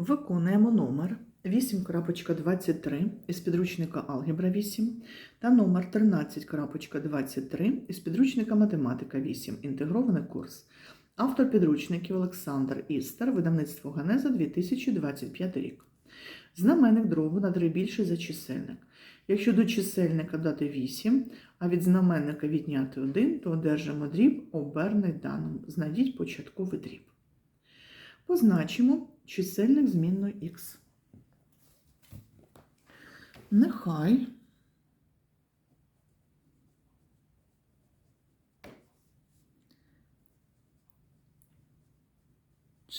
Виконуємо номер 8.23 із підручника Алгебра 8 та номер 13.23 із підручника Математика 8. Інтегрований курс. Автор підручників Олександр Істер, видавництво Генеза 2025 рік. Знаменник дробу на 3 більший за чисельник. Якщо до чисельника дати 8, а від знаменника відняти 1, то одержимо дріб оберний даним. Знайдіть початковий дріб. Позначимо чисельник змінною х. Нехай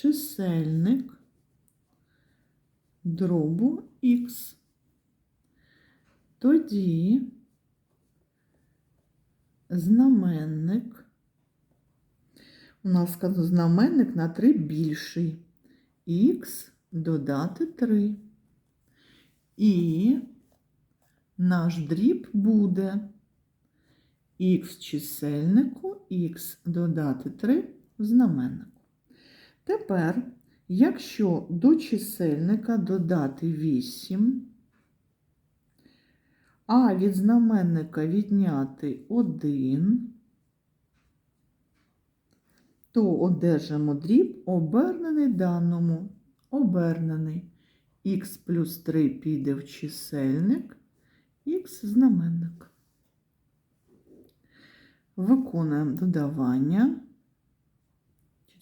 чисельник дробу х. Тоді знаменник у нас знаменник на 3 більший. Х додати 3. І наш дріб буде х чисельнику, х додати 3 в знаменнику. Тепер, якщо до чисельника додати 8, а від знаменника відняти 1, то одержимо дріб обернений даному. Обернений. Х плюс 3 піде в чисельник, х знаменник. Виконуємо додавання,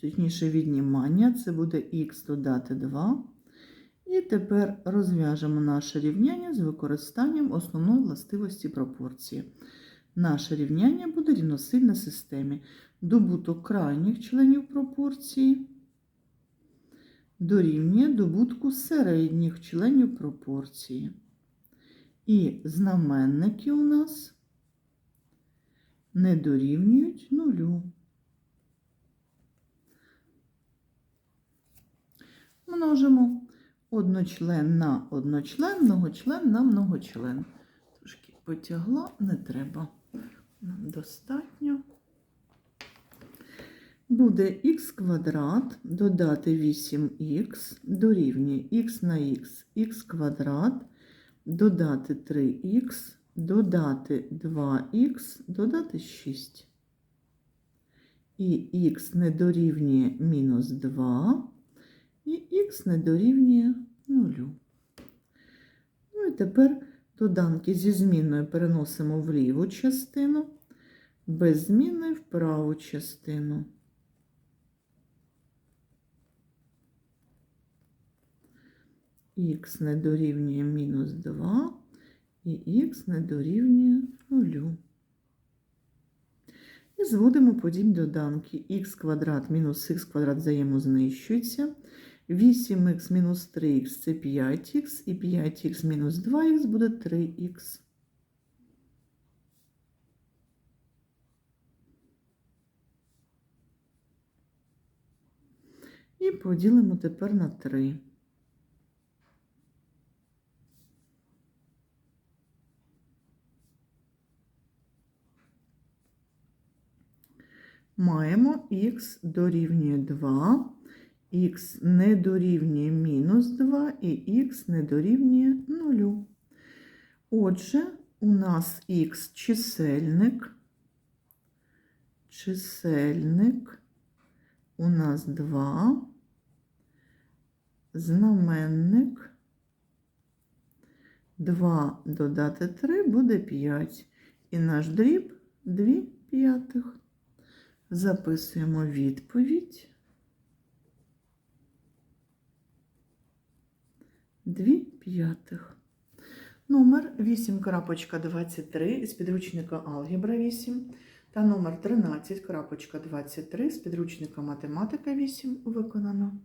точніше віднімання, це буде х додати 2. І тепер розв'яжемо наше рівняння з використанням основної властивості пропорції. Наше рівняння буде рівносильна системі. Добуток крайніх членів пропорції дорівнює добутку середніх членів пропорції. І знаменники у нас не дорівнюють нулю. Множимо одночлен на одночлен, многочлен на многочлен. Трошки потягла, не треба. Нам достатньо. Буде х квадрат додати 8х дорівнює х на х, х квадрат, додати 3х, додати 2х, додати 6. І х не дорівнює мінус 2, і х не дорівнює 0. Ну і тепер доданки зі змінною переносимо в ліву частину, без змінної в праву частину. Х не дорівнює мінус 2 і х не дорівнює 0. І зводимо подібні доданки. х квадрат мінус х квадрат взаємознищується. 8х мінус 3х це 5х, і 5х мінус 2х буде 3х. І поділимо тепер на 3. Маємо х дорівнює 2, х не дорівнює мінус 2 і х не дорівнює 0. Отже, у нас х чисельник, чисельник у нас 2, знаменник 2 додати 3 буде 5. І наш дріб 2 п'ятих. Записуємо відповідь. 2 п'ятих. Номер 8.23 з підручника Алгебра 8 та номер 13.23 з підручника Математика 8 виконано.